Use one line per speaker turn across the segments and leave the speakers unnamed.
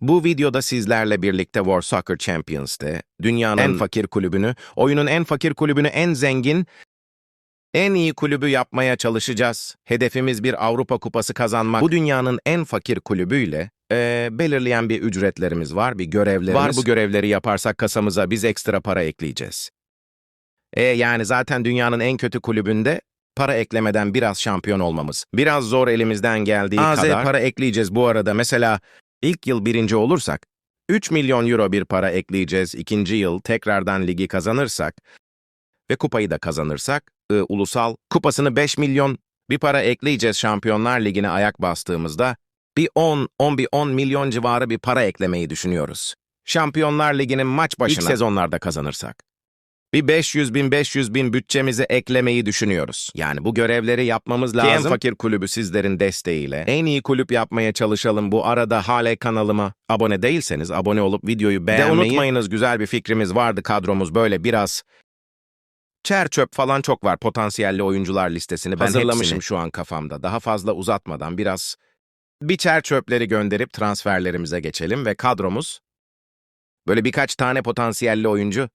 Bu videoda sizlerle birlikte War Soccer Champions'te dünyanın en fakir kulübünü, oyunun en fakir kulübünü en zengin, en iyi kulübü yapmaya çalışacağız. Hedefimiz bir Avrupa Kupası kazanmak. Bu dünyanın en fakir kulübüyle eee, belirleyen bir ücretlerimiz var, bir görevlerimiz var. Bu görevleri yaparsak kasamıza biz ekstra para ekleyeceğiz. E yani zaten dünyanın en kötü kulübünde para eklemeden biraz şampiyon olmamız. Biraz zor elimizden geldiği
AZ
kadar para ekleyeceğiz bu arada. Mesela ilk yıl birinci olursak 3 milyon euro bir para ekleyeceğiz. İkinci yıl tekrardan ligi kazanırsak ve kupayı da kazanırsak ı, ulusal kupasını 5 milyon bir para ekleyeceğiz Şampiyonlar Ligi'ne ayak bastığımızda bir 10, 10 bir 10 milyon civarı bir para eklemeyi düşünüyoruz. Şampiyonlar Ligi'nin maç başına ilk sezonlarda kazanırsak. Bir 500 bin 500 bin bütçemizi eklemeyi düşünüyoruz. Yani bu görevleri yapmamız lazım. en fakir kulübü sizlerin desteğiyle. En iyi kulüp yapmaya çalışalım. Bu arada hala kanalıma abone değilseniz abone olup videoyu beğenmeyi. De unutmayınız güzel bir fikrimiz vardı kadromuz böyle biraz Çer çöp falan çok var potansiyelli oyuncular listesini ben
Hazırlamışım
hazırlamışım şu an kafamda. Daha fazla uzatmadan biraz bir çer çöpleri gönderip transferlerimize geçelim ve kadromuz böyle birkaç tane potansiyelli oyuncu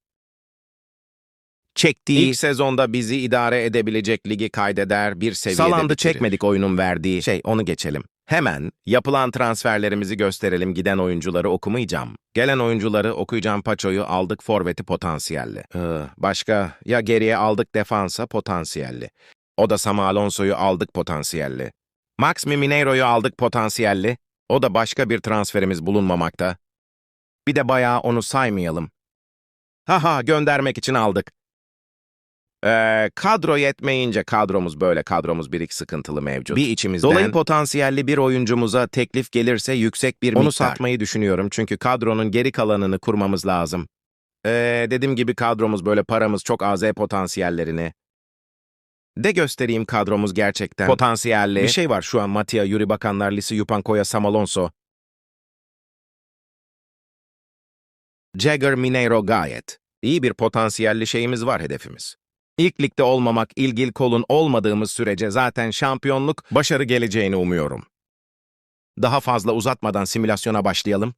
çektiği ilk sezonda bizi idare edebilecek ligi kaydeder bir seviyede
Salandı
bitirir.
çekmedik
oyunun verdiği şey onu geçelim. Hemen yapılan transferlerimizi gösterelim giden oyuncuları okumayacağım. Gelen oyuncuları okuyacağım Paço'yu aldık forveti potansiyelli. Ee, başka ya geriye aldık defansa potansiyelli. O da Sama Alonso'yu aldık potansiyelli. Max Mineiro'yu aldık potansiyelli. O da başka bir transferimiz bulunmamakta. Bir de bayağı onu saymayalım. Haha göndermek için aldık. Ee, kadro yetmeyince kadromuz böyle kadromuz bir iki sıkıntılı mevcut. Bir içimizden dolayı potansiyelli bir oyuncumuza teklif gelirse yüksek bir Onu
miktar.
satmayı düşünüyorum çünkü kadronun geri kalanını kurmamız lazım. Ee, dediğim gibi kadromuz böyle paramız çok AZ potansiyellerini. De göstereyim kadromuz gerçekten potansiyelli. Bir şey var şu an Matia, Yuri Bakanlar, Lisi Yupankoya, Sam Alonso. Jagger Mineiro gayet. İyi bir potansiyelli şeyimiz var hedefimiz. İlk ligde olmamak, ilgil kolun olmadığımız sürece zaten şampiyonluk başarı geleceğini umuyorum. Daha fazla uzatmadan simülasyona başlayalım.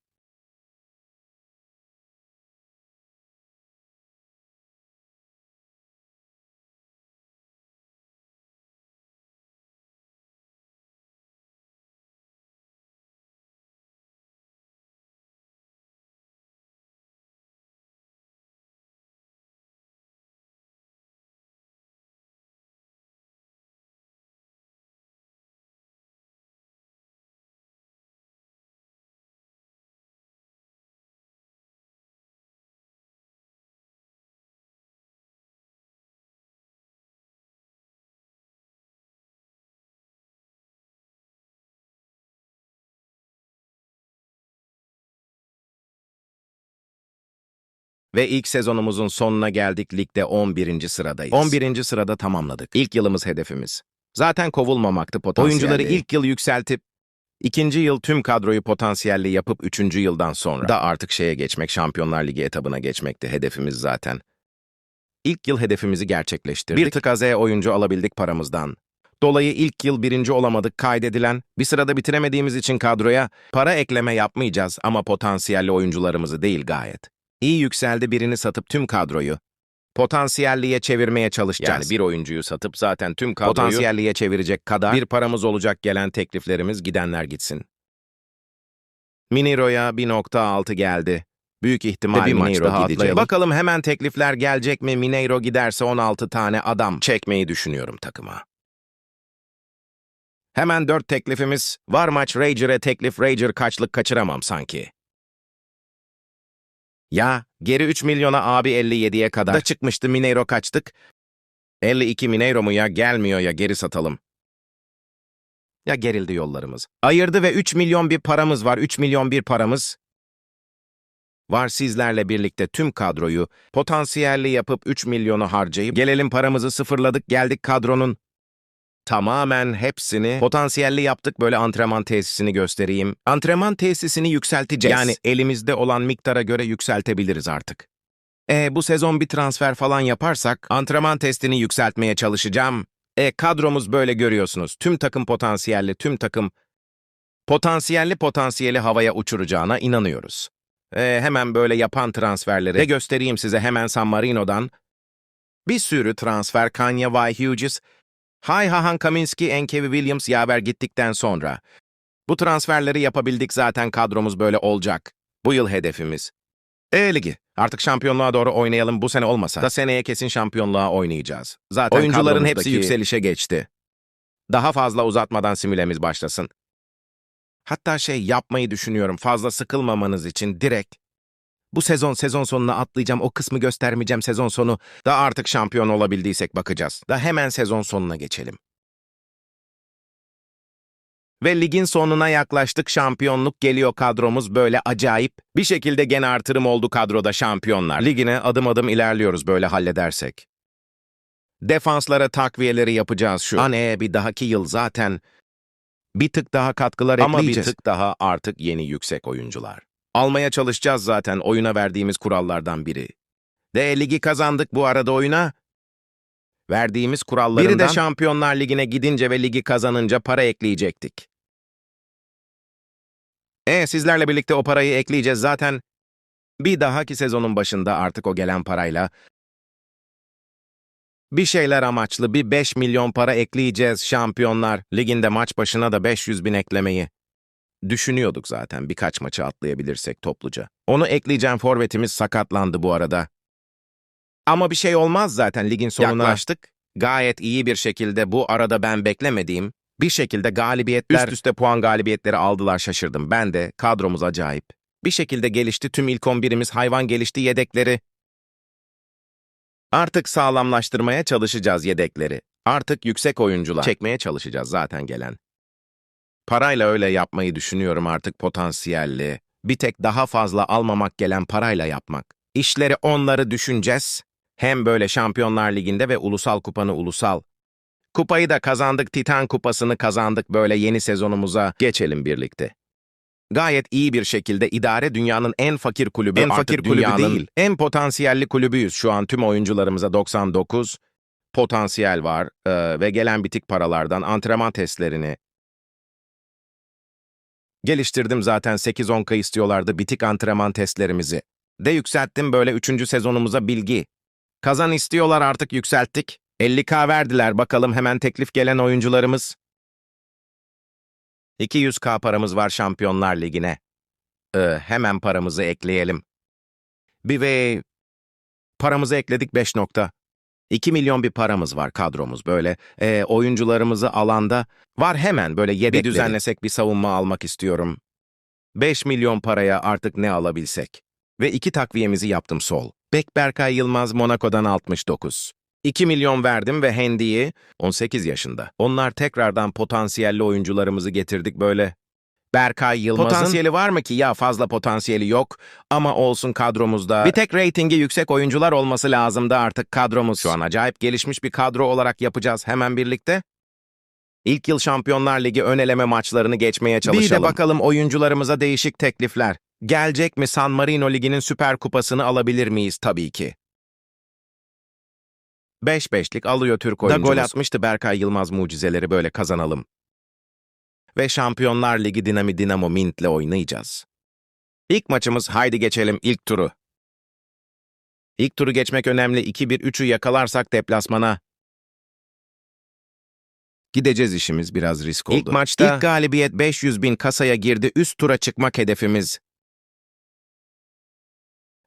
Ve ilk sezonumuzun sonuna geldik. Ligde 11. sıradayız. 11. sırada tamamladık. İlk yılımız hedefimiz. Zaten kovulmamaktı potansiyelli. Oyuncuları ilk yıl yükseltip, ikinci yıl tüm kadroyu potansiyelli yapıp üçüncü yıldan sonra da artık şeye geçmek, Şampiyonlar Ligi etabına geçmekti hedefimiz zaten. İlk yıl hedefimizi gerçekleştirdik. Bir tık az oyuncu alabildik paramızdan. Dolayı ilk yıl birinci olamadık kaydedilen, bir sırada bitiremediğimiz için kadroya para ekleme yapmayacağız ama potansiyelli oyuncularımızı değil gayet. İyi yükseldi birini satıp tüm kadroyu potansiyelliye çevirmeye çalışacağız. Yani bir oyuncuyu satıp zaten tüm kadroyu potansiyelliye çevirecek kadar bir paramız olacak gelen tekliflerimiz gidenler gitsin. Miniro'ya 1.6 geldi. Büyük ihtimal
bir maç
Mineiro
daha
gidecek. Bakalım hemen teklifler gelecek mi? Mineiro giderse 16 tane adam çekmeyi düşünüyorum takıma. Hemen 4 teklifimiz var maç Rager'e teklif Rager kaçlık kaçıramam sanki. Ya geri 3 milyona abi 57'ye kadar da çıkmıştı Mineiro kaçtık. 52 Mineiro mu ya gelmiyor ya geri satalım. Ya gerildi yollarımız. Ayırdı ve 3 milyon bir paramız var 3 milyon bir paramız. Var sizlerle birlikte tüm kadroyu potansiyelli yapıp 3 milyonu harcayıp gelelim paramızı sıfırladık geldik kadronun tamamen hepsini potansiyelli yaptık böyle antrenman tesisini göstereyim. Antrenman tesisini yükselteceğiz. Yani elimizde olan miktara göre yükseltebiliriz artık. E bu sezon bir transfer falan yaparsak antrenman testini yükseltmeye çalışacağım. E kadromuz böyle görüyorsunuz. Tüm takım potansiyelli, tüm takım Potansiyelli potansiyeli havaya uçuracağına inanıyoruz. Ee, hemen böyle yapan transferleri de göstereyim size hemen San Marino'dan. Bir sürü transfer Kanye Y. Hughes, Hay Hahan Kaminski, Enkevi Williams yaver gittikten sonra. Bu transferleri yapabildik zaten kadromuz böyle olacak. Bu yıl hedefimiz. E-Ligi. Artık şampiyonluğa doğru oynayalım bu sene olmasa da seneye kesin şampiyonluğa oynayacağız. Zaten oyuncuların hepsi yükselişe geçti. Daha fazla uzatmadan simülemiz başlasın. Hatta şey yapmayı düşünüyorum fazla sıkılmamanız için direkt. Bu sezon sezon sonuna atlayacağım o kısmı göstermeyeceğim sezon sonu. Da artık şampiyon olabildiysek bakacağız. Da hemen sezon sonuna geçelim. Ve ligin sonuna yaklaştık şampiyonluk geliyor kadromuz böyle acayip. Bir şekilde gene artırım oldu kadroda şampiyonlar. Ligine adım adım ilerliyoruz böyle halledersek. Defanslara takviyeleri yapacağız şu. Aneye bir dahaki yıl zaten bir tık daha katkılar
Ama bir
ekleyeceğiz. tık daha artık yeni yüksek oyuncular. Almaya çalışacağız zaten oyuna verdiğimiz kurallardan biri. De ligi kazandık bu arada oyuna. Verdiğimiz kurallarından... Biri de Şampiyonlar Ligi'ne gidince ve ligi kazanınca para ekleyecektik. E sizlerle birlikte o parayı ekleyeceğiz zaten. Bir dahaki sezonun başında artık o gelen parayla bir şeyler amaçlı bir 5 milyon para ekleyeceğiz Şampiyonlar Ligi'nde maç başına da 500 bin eklemeyi. Düşünüyorduk zaten birkaç maçı atlayabilirsek topluca. Onu ekleyeceğim forvetimiz sakatlandı bu arada. Ama bir şey olmaz zaten ligin sonuna. Yaklaştık. Gayet iyi bir şekilde bu arada ben beklemediğim bir şekilde galibiyetler üst üste puan galibiyetleri aldılar şaşırdım. Ben de kadromuz acayip. Bir şekilde gelişti tüm ilk 11'imiz hayvan gelişti yedekleri. Artık sağlamlaştırmaya çalışacağız yedekleri. Artık yüksek oyuncular çekmeye çalışacağız zaten gelen. Parayla öyle yapmayı düşünüyorum artık potansiyelli. Bir tek daha fazla almamak gelen parayla yapmak. İşleri onları düşüneceğiz. Hem böyle Şampiyonlar Ligi'nde ve ulusal kupanı ulusal. Kupayı da kazandık, Titan kupasını kazandık böyle yeni sezonumuza geçelim birlikte. Gayet iyi bir şekilde idare dünyanın en fakir kulübü
En
artık
fakir kulübü değil.
En potansiyelli kulübüyüz şu an tüm oyuncularımıza 99 potansiyel var ee, ve gelen bitik paralardan antrenman testlerini geliştirdim zaten 8-10K istiyorlardı bitik antrenman testlerimizi. De yükselttim böyle 3. sezonumuza bilgi. Kazan istiyorlar artık yükselttik. 50K verdiler bakalım hemen teklif gelen oyuncularımız. 200K paramız var Şampiyonlar Ligi'ne. Ee, hemen paramızı ekleyelim. Bir ve paramızı ekledik 5 nokta. 2 milyon bir paramız var kadromuz böyle. Ee, oyuncularımızı alanda var hemen böyle yedekleri. Bir düzenlesek bir savunma almak istiyorum. 5 milyon paraya artık ne alabilsek. Ve iki takviyemizi yaptım sol. Bek Berkay Yılmaz Monaco'dan 69. 2 milyon verdim ve Hendy'yi 18 yaşında. Onlar tekrardan potansiyelli oyuncularımızı getirdik böyle. Berkay Yılmaz'ın... Potansiyeli var mı ki? Ya fazla potansiyeli yok ama olsun kadromuzda. Bir tek reytingi yüksek oyuncular olması lazımdı artık kadromuz. Şu an acayip gelişmiş bir kadro olarak yapacağız hemen birlikte. İlk yıl Şampiyonlar Ligi ön eleme maçlarını geçmeye çalışalım. Bir de bakalım oyuncularımıza değişik teklifler. Gelecek mi San Marino Ligi'nin Süper Kupası'nı alabilir miyiz tabii ki. 5-5'lik alıyor Türk
Da
oyuncumuz.
gol
gol atmıştı Berkay Yılmaz mucizeleri böyle kazanalım. Ve Şampiyonlar Ligi Dinami Dinamo Mint'le oynayacağız. İlk maçımız haydi geçelim ilk turu. İlk turu geçmek önemli 2-1-3'ü yakalarsak deplasmana. Gideceğiz işimiz biraz risk oldu.
İlk maçta-
İlk galibiyet 500 bin kasaya girdi üst tura çıkmak hedefimiz.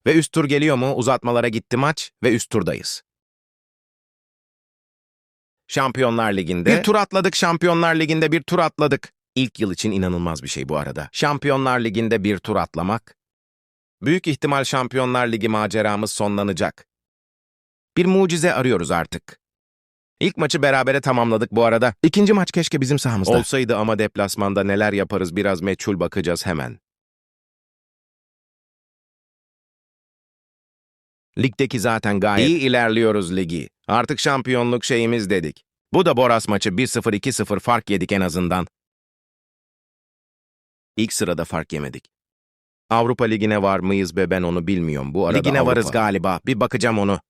Ve üst tur geliyor mu? Uzatmalara gitti maç ve üst turdayız. Şampiyonlar Ligi'nde... Bir tur atladık Şampiyonlar Ligi'nde bir tur atladık. İlk yıl için inanılmaz bir şey bu arada. Şampiyonlar Ligi'nde bir tur atlamak. Büyük ihtimal Şampiyonlar Ligi maceramız sonlanacak. Bir mucize arıyoruz artık. İlk maçı berabere tamamladık bu arada. İkinci maç keşke bizim sahamızda. Olsaydı ama deplasmanda neler yaparız biraz meçhul bakacağız hemen. Ligdeki zaten gayet iyi ilerliyoruz ligi. Artık şampiyonluk şeyimiz dedik. Bu da Boras maçı 1-0-2-0 fark yedik en azından. İlk sırada fark yemedik. Avrupa Ligi'ne var mıyız be ben onu bilmiyorum bu arada. Ligine
Avrupa.
varız galiba. Bir bakacağım onu.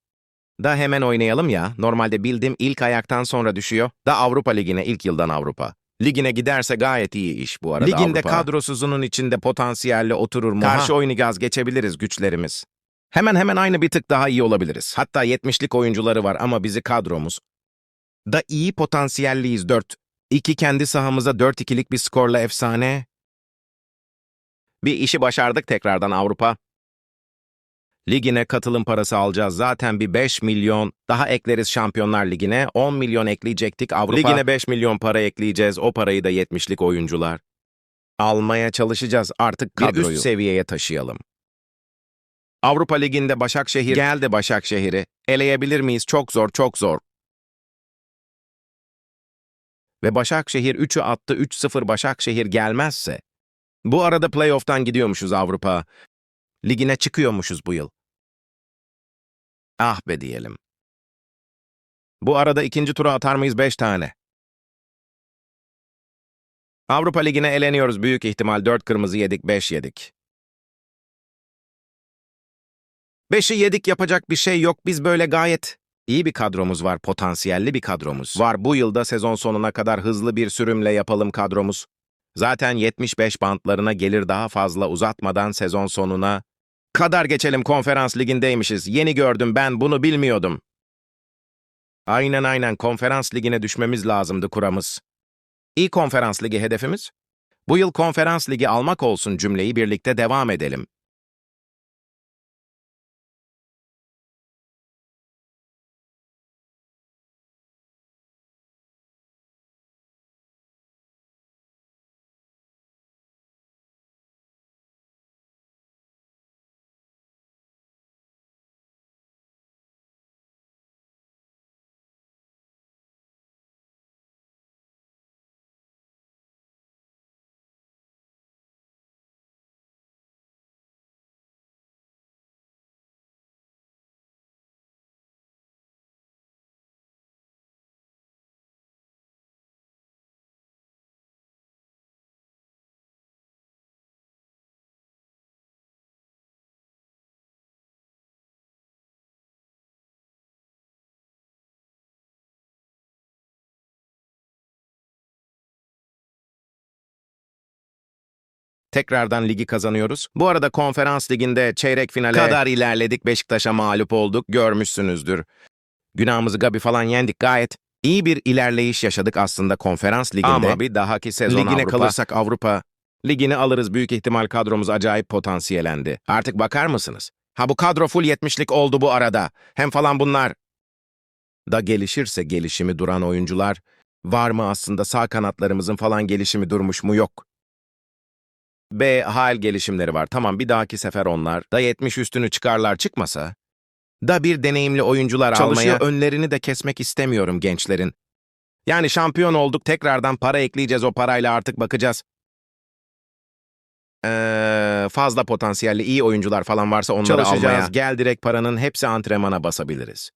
Da hemen oynayalım ya. Normalde bildim ilk ayaktan sonra düşüyor. Da Avrupa Ligi'ne ilk yıldan Avrupa. Ligine giderse gayet iyi iş bu arada
Liginde
Avrupa. kadrosuzunun içinde potansiyelli oturur mu? Karşı oyunu gaz geçebiliriz güçlerimiz. Hemen hemen aynı bir tık daha iyi olabiliriz. Hatta 70'lik oyuncuları var ama bizi kadromuz da iyi potansiyelliyiz 4. 2 kendi sahamıza 4-2'lik bir skorla efsane. Bir işi başardık tekrardan Avrupa. Ligine katılım parası alacağız. Zaten bir 5 milyon daha ekleriz Şampiyonlar Ligi'ne. 10 milyon ekleyecektik Avrupa. Ligine 5 milyon para ekleyeceğiz. O parayı da 70'lik oyuncular. Almaya çalışacağız. Artık bir
Kadroyu.
üst seviyeye taşıyalım. Avrupa Ligi'nde Başakşehir geldi Başakşehir'i. Eleyebilir miyiz? Çok zor, çok zor. Ve Başakşehir 3'ü attı, 3-0 Başakşehir gelmezse. Bu arada playoff'tan gidiyormuşuz Avrupa. Ligine çıkıyormuşuz bu yıl. Ah be diyelim. Bu arada ikinci tura atar mıyız 5 tane? Avrupa Ligi'ne eleniyoruz büyük ihtimal 4 kırmızı yedik 5 yedik. 5'i yedik yapacak bir şey yok biz böyle gayet iyi bir kadromuz var potansiyelli bir kadromuz var bu yılda sezon sonuna kadar hızlı bir sürümle yapalım kadromuz. Zaten 75 bantlarına gelir daha fazla uzatmadan sezon sonuna kadar geçelim konferans ligindeymişiz. Yeni gördüm ben bunu bilmiyordum. Aynen aynen konferans ligine düşmemiz lazımdı kuramız. İyi konferans ligi hedefimiz? Bu yıl konferans ligi almak olsun cümleyi birlikte devam edelim. Tekrardan ligi kazanıyoruz. Bu arada konferans liginde çeyrek finale kadar ilerledik. Beşiktaş'a mağlup olduk. Görmüşsünüzdür. Günahımızı Gabi falan yendik gayet. İyi bir ilerleyiş yaşadık aslında konferans liginde. Ama bir dahaki sezon Ligine
Avrupa-
kalırsak Avrupa ligini alırız. Büyük ihtimal kadromuz acayip potansiyelendi. Artık bakar mısınız? Ha bu kadro full 70'lik oldu bu arada. Hem falan bunlar da gelişirse gelişimi duran oyuncular var mı aslında sağ kanatlarımızın falan gelişimi durmuş mu yok. B hal gelişimleri var. Tamam bir dahaki sefer onlar da 70 üstünü çıkarlar çıkmasa da bir deneyimli oyuncular
Çalışıyor.
almaya önlerini de kesmek istemiyorum gençlerin. Yani şampiyon olduk tekrardan para ekleyeceğiz o parayla artık bakacağız. Ee, fazla potansiyelli iyi oyuncular falan varsa onları
Çalışacağız.
almaya gel direkt paranın hepsi antrenmana basabiliriz.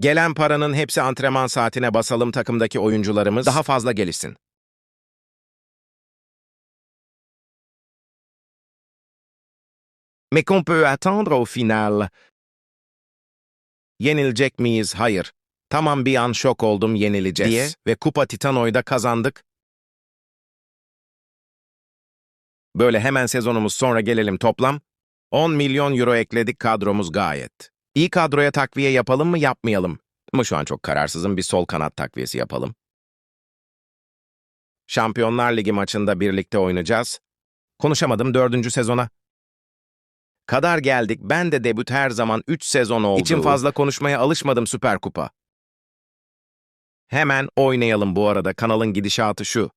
Gelen paranın hepsi antrenman saatine basalım takımdaki oyuncularımız daha fazla gelişsin. Mais qu'on peut attendre au final. Yenilecek miyiz? Hayır. Tamam bir an şok oldum yenileceğiz.
Diye.
Ve Kupa Titano'yu kazandık. Böyle hemen sezonumuz sonra gelelim toplam. 10 milyon euro ekledik kadromuz gayet. İyi kadroya takviye yapalım mı yapmayalım? Ama şu an çok kararsızım bir sol kanat takviyesi yapalım. Şampiyonlar Ligi maçında birlikte oynayacağız. Konuşamadım dördüncü sezona. Kadar geldik. Ben de debüt her zaman 3 sezon oldu. İçim fazla konuşmaya alışmadım Süper Kupa. Hemen oynayalım bu arada. Kanalın gidişatı şu.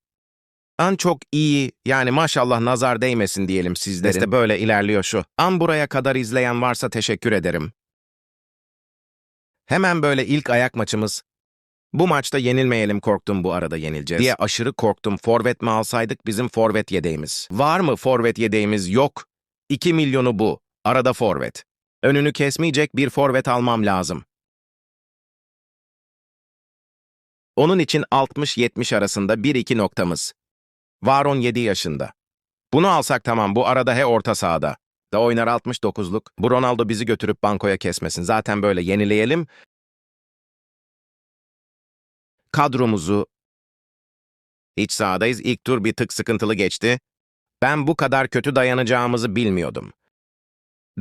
An çok iyi, yani maşallah nazar değmesin diyelim sizlerin. İşte böyle ilerliyor şu. An buraya kadar izleyen varsa teşekkür ederim. Hemen böyle ilk ayak maçımız. Bu maçta yenilmeyelim korktum bu arada yenileceğiz. Diye aşırı korktum. Forvet mi alsaydık bizim forvet yedeğimiz. Var mı forvet yedeğimiz? Yok. 2 milyonu bu. Arada forvet. Önünü kesmeyecek bir forvet almam lazım. Onun için 60-70 arasında 1-2 noktamız. Var 17 yaşında. Bunu alsak tamam bu arada he orta sahada. Da oynar 69'luk. Bu Ronaldo bizi götürüp bankoya kesmesin. Zaten böyle yenileyelim. Kadromuzu İç sahadayız. İlk tur bir tık sıkıntılı geçti. Ben bu kadar kötü dayanacağımızı bilmiyordum.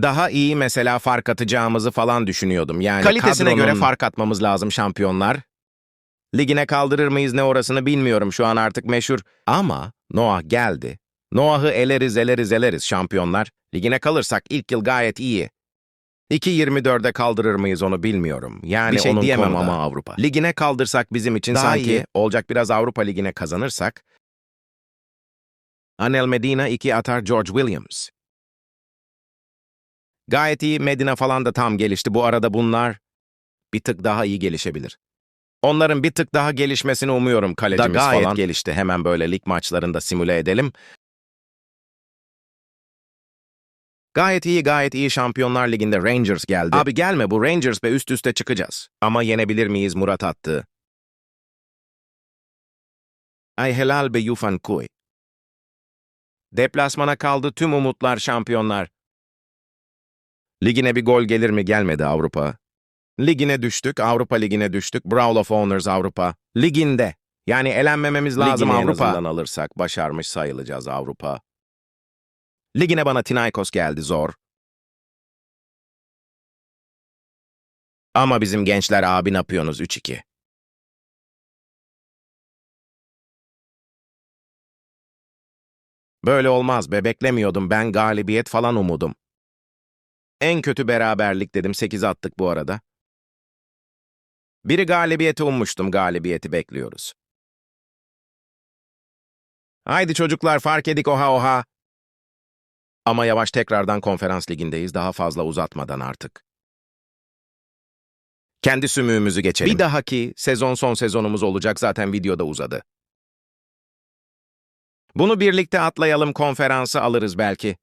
Daha iyi mesela fark atacağımızı falan düşünüyordum. Yani
Kalitesine
kadronun-
göre
fark atmamız lazım şampiyonlar. Ligine kaldırır mıyız ne orasını bilmiyorum şu an artık meşhur. Ama Noah geldi. Noah'ı eleriz eleriz eleriz şampiyonlar. Ligine kalırsak ilk yıl gayet iyi. 2.24'e kaldırır mıyız onu bilmiyorum. Yani
Bir şey
onun
diyemem
konuda.
ama Avrupa.
Ligine kaldırsak bizim için
Daha
sanki
iyi.
olacak biraz Avrupa Ligi'ne kazanırsak. Anel Medina 2 atar George Williams. Gayet iyi Medina falan da tam gelişti. Bu arada bunlar bir tık daha iyi gelişebilir. Onların bir tık daha gelişmesini umuyorum kalecimiz
gayet
falan. gelişti. Hemen böyle lig maçlarında simüle edelim. Gayet iyi, gayet iyi Şampiyonlar Ligi'nde Rangers geldi. Abi gelme bu Rangers ve üst üste çıkacağız. Ama yenebilir miyiz Murat attı. Ay helal be Yufan Kuy. Deplasmana kaldı tüm umutlar şampiyonlar. Ligine bir gol gelir mi gelmedi Avrupa. Ligine düştük, Avrupa Ligi'ne düştük. Brawl of Honors Avrupa. Liginde. Yani elenmememiz lazım
Ligini en
Avrupa.
azından
alırsak başarmış sayılacağız Avrupa. Ligine bana Tinaykos geldi zor. Ama bizim gençler abi ne yapıyorsunuz 3-2. Böyle olmaz be beklemiyordum ben galibiyet falan umudum. En kötü beraberlik dedim 8 attık bu arada. Biri galibiyeti ummuştum galibiyeti bekliyoruz. Haydi çocuklar fark edik oha oha. Ama yavaş tekrardan konferans ligindeyiz daha fazla uzatmadan artık. Kendi sümüğümüzü geçelim. Bir dahaki sezon son sezonumuz olacak zaten videoda uzadı. Bunu birlikte atlayalım konferansı alırız belki.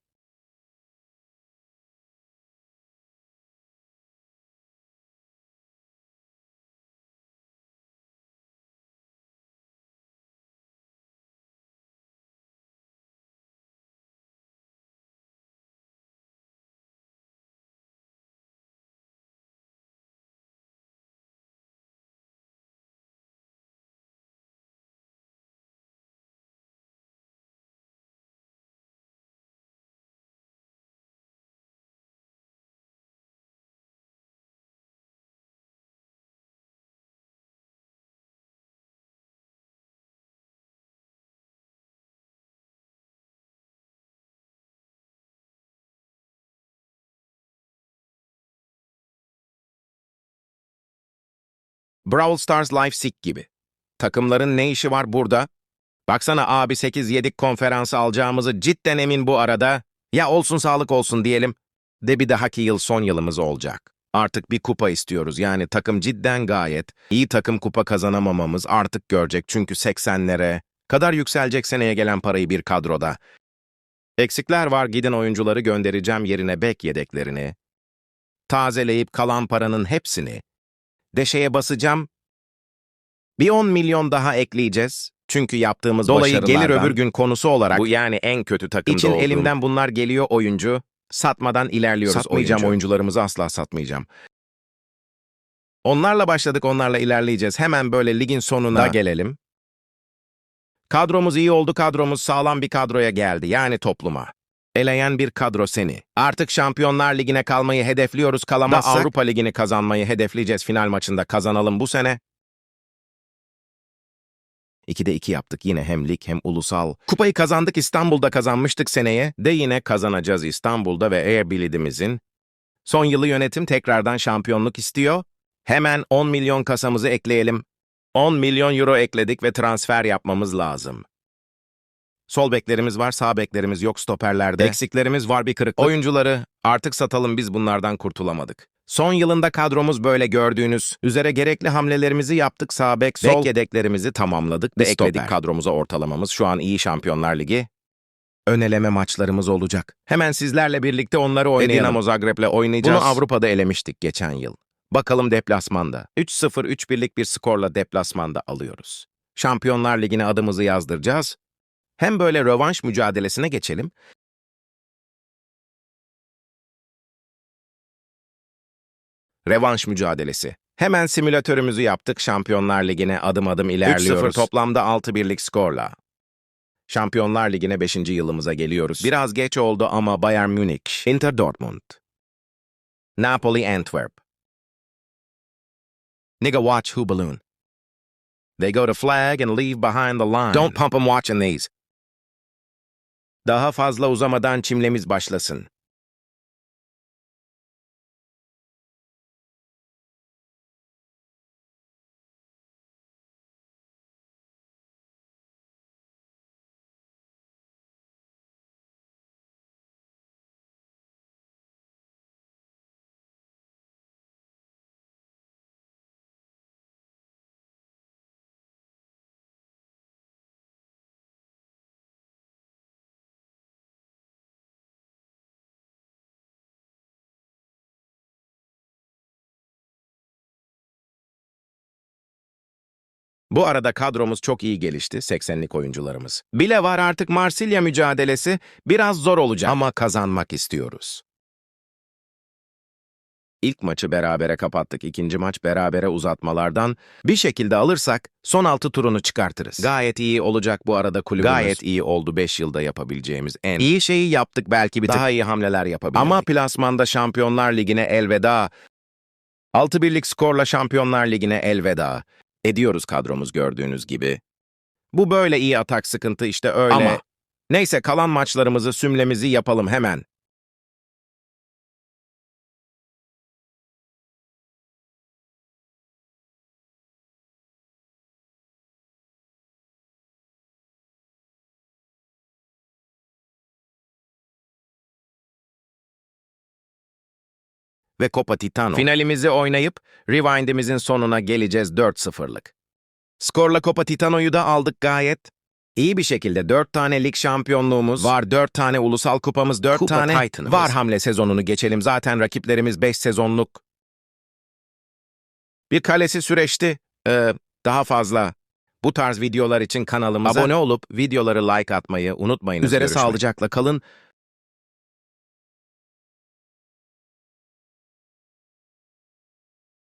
Brawl Stars Live Sick gibi. Takımların ne işi var burada? Baksana abi 8 yedik konferansı alacağımızı cidden emin bu arada. Ya olsun sağlık olsun diyelim. De bir dahaki yıl son yılımız olacak. Artık bir kupa istiyoruz. Yani takım cidden gayet iyi takım kupa kazanamamamız artık görecek. Çünkü 80'lere kadar yükselecek seneye gelen parayı bir kadroda. Eksikler var gidin oyuncuları göndereceğim yerine bek yedeklerini. Tazeleyip kalan paranın hepsini deşeye basacağım. Bir 10 milyon daha ekleyeceğiz. Çünkü yaptığımız
Dolayı gelir öbür
gün konusu olarak bu yani en kötü takımda için
olduğum-
elimden bunlar geliyor oyuncu. Satmadan ilerliyoruz.
Satmayacağım
oyuncularımızı asla satmayacağım. Onlarla başladık, onlarla ilerleyeceğiz. Hemen böyle ligin sonuna
Da
gelelim. Kadromuz iyi oldu, kadromuz sağlam bir kadroya geldi. Yani topluma. Eleyen bir kadro seni. Artık Şampiyonlar Ligi'ne kalmayı hedefliyoruz. Kalamazsak
Mazsak-
Avrupa Ligi'ni kazanmayı hedefleyeceğiz. Final maçında kazanalım bu sene. 2'de 2 yaptık yine hem lig hem ulusal. Kupayı kazandık İstanbul'da kazanmıştık seneye. De yine kazanacağız İstanbul'da ve eğer bilidimizin. Son yılı yönetim tekrardan şampiyonluk istiyor. Hemen 10 milyon kasamızı ekleyelim. 10 milyon euro ekledik ve transfer yapmamız lazım. Sol beklerimiz var, sağ beklerimiz yok stoperlerde. Eksiklerimiz var bir kırıklık. Oyuncuları artık satalım biz bunlardan kurtulamadık. Son yılında kadromuz böyle gördüğünüz üzere gerekli hamlelerimizi yaptık. Sağ bek, sol
Bek
yedeklerimizi tamamladık. Ve ekledik
stoper.
kadromuza ortalamamız. Şu an iyi Şampiyonlar Ligi. Öneleme maçlarımız olacak. Hemen sizlerle birlikte onları oynayalım. Dinamo Zagreb'le oynayacağız. Bunu Avrupa'da elemiştik geçen yıl. Bakalım deplasmanda. 3-0 3-1'lik bir skorla deplasmanda alıyoruz. Şampiyonlar Ligi'ne adımızı yazdıracağız. Hem böyle rövanş mücadelesine geçelim. Revanş mücadelesi. Hemen simülatörümüzü yaptık. Şampiyonlar Ligi'ne adım adım ilerliyoruz. 3-0 toplamda 6 birlik skorla. Şampiyonlar Ligi'ne 5. yılımıza geliyoruz. Biraz geç oldu ama Bayern Münih, Inter Dortmund, Napoli Antwerp. Nigga watch who balloon. They go to flag and leave behind the line. Don't pump 'em watching these. Daha fazla uzamadan çimlemiz başlasın. Bu arada kadromuz çok iyi gelişti, 80'lik oyuncularımız. Bile var artık Marsilya mücadelesi biraz zor olacak ama kazanmak istiyoruz. İlk maçı berabere kapattık, ikinci maç berabere uzatmalardan. Bir şekilde alırsak son altı turunu çıkartırız. Gayet iyi olacak bu arada kulübümüz. Gayet iyi oldu 5 yılda yapabileceğimiz en iyi şeyi yaptık belki bir daha iyi hamleler yapabilirdik. Ama plasmanda Şampiyonlar Ligi'ne elveda. 6 birlik skorla Şampiyonlar Ligi'ne elveda. Ediyoruz kadromuz gördüğünüz gibi. Bu böyle iyi atak sıkıntı işte öyle.
Ama-
Neyse kalan maçlarımızı sümlemizi yapalım hemen. Ve Copa Titano. Finalimizi oynayıp Rewind'imizin sonuna geleceğiz 4-0'lık. Skorla Copa Titano'yu da aldık gayet. İyi bir şekilde 4 tane lig şampiyonluğumuz var, 4 tane ulusal kupamız, 4
Kupa
tane
Titan'ımız.
var hamle sezonunu geçelim. Zaten rakiplerimiz 5 sezonluk. Bir kalesi süreçti. Ee, daha fazla bu tarz videolar için kanalımıza abone olup videoları like atmayı unutmayın. Üzere
Görüşmek.
sağlıcakla kalın.